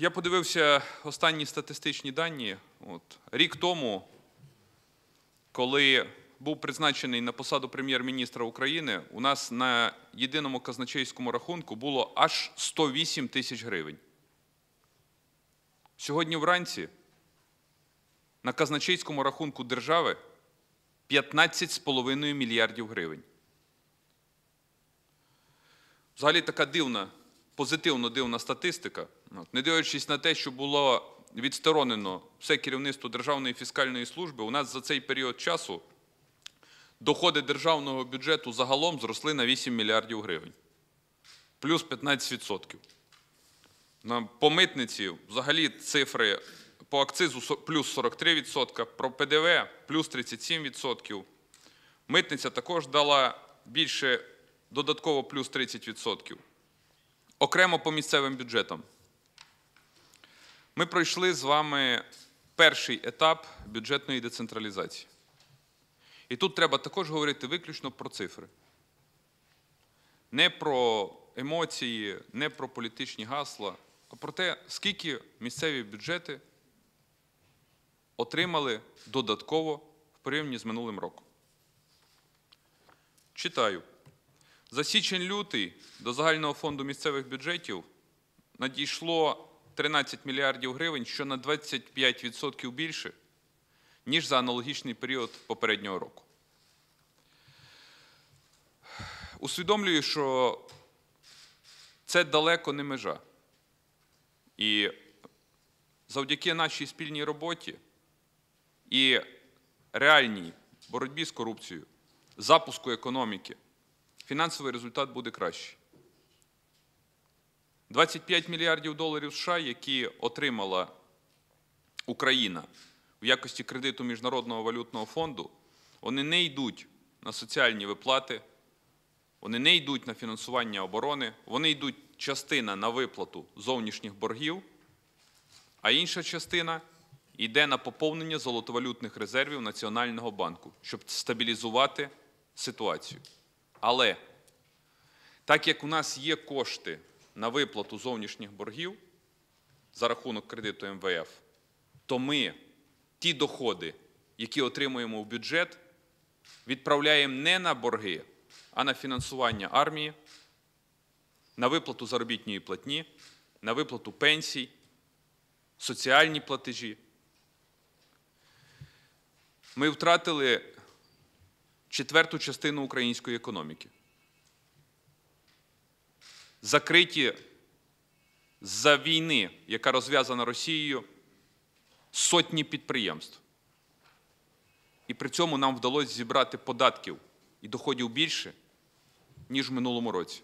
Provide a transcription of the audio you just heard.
Я подивився останні статистичні дані. От, рік тому, коли був призначений на посаду прем'єр-міністра України, у нас на єдиному казначейському рахунку було аж 108 тисяч гривень. Сьогодні вранці на казначейському рахунку держави 15,5 мільярдів гривень. Взагалі така дивна, позитивно дивна статистика. Не дивлячись на те, що було відсторонено все керівництво Державної фіскальної служби, у нас за цей період часу доходи державного бюджету загалом зросли на 8 мільярдів гривень. Плюс 15%. По митниці взагалі цифри по акцизу плюс 43%, про ПДВ плюс 37%. Митниця також дала більше додатково плюс 30%. Окремо по місцевим бюджетам. Ми пройшли з вами перший етап бюджетної децентралізації. І тут треба також говорити виключно про цифри. Не про емоції, не про політичні гасла, а про те, скільки місцеві бюджети отримали додатково в порівнянні з минулим роком. Читаю. За січень-лютий до загального фонду місцевих бюджетів надійшло 13 мільярдів гривень, що на 25% більше, ніж за аналогічний період попереднього року. Усвідомлюю, що це далеко не межа. І завдяки нашій спільній роботі і реальній боротьбі з корупцією, запуску економіки, фінансовий результат буде кращий. 25 мільярдів доларів США, які отримала Україна в якості кредиту Міжнародного валютного фонду, вони не йдуть на соціальні виплати, вони не йдуть на фінансування оборони, вони йдуть частина на виплату зовнішніх боргів, а інша частина йде на поповнення золотовалютних резервів Національного банку, щоб стабілізувати ситуацію. Але так як у нас є кошти на виплату зовнішніх боргів за рахунок кредиту МВФ, то ми ті доходи, які отримуємо в бюджет, відправляємо не на борги, а на фінансування армії, на виплату заробітної платні, на виплату пенсій, соціальні платежі. Ми втратили четверту частину української економіки. Закриті за війни, яка розв'язана Росією, сотні підприємств. І при цьому нам вдалося зібрати податків і доходів більше, ніж в минулому році.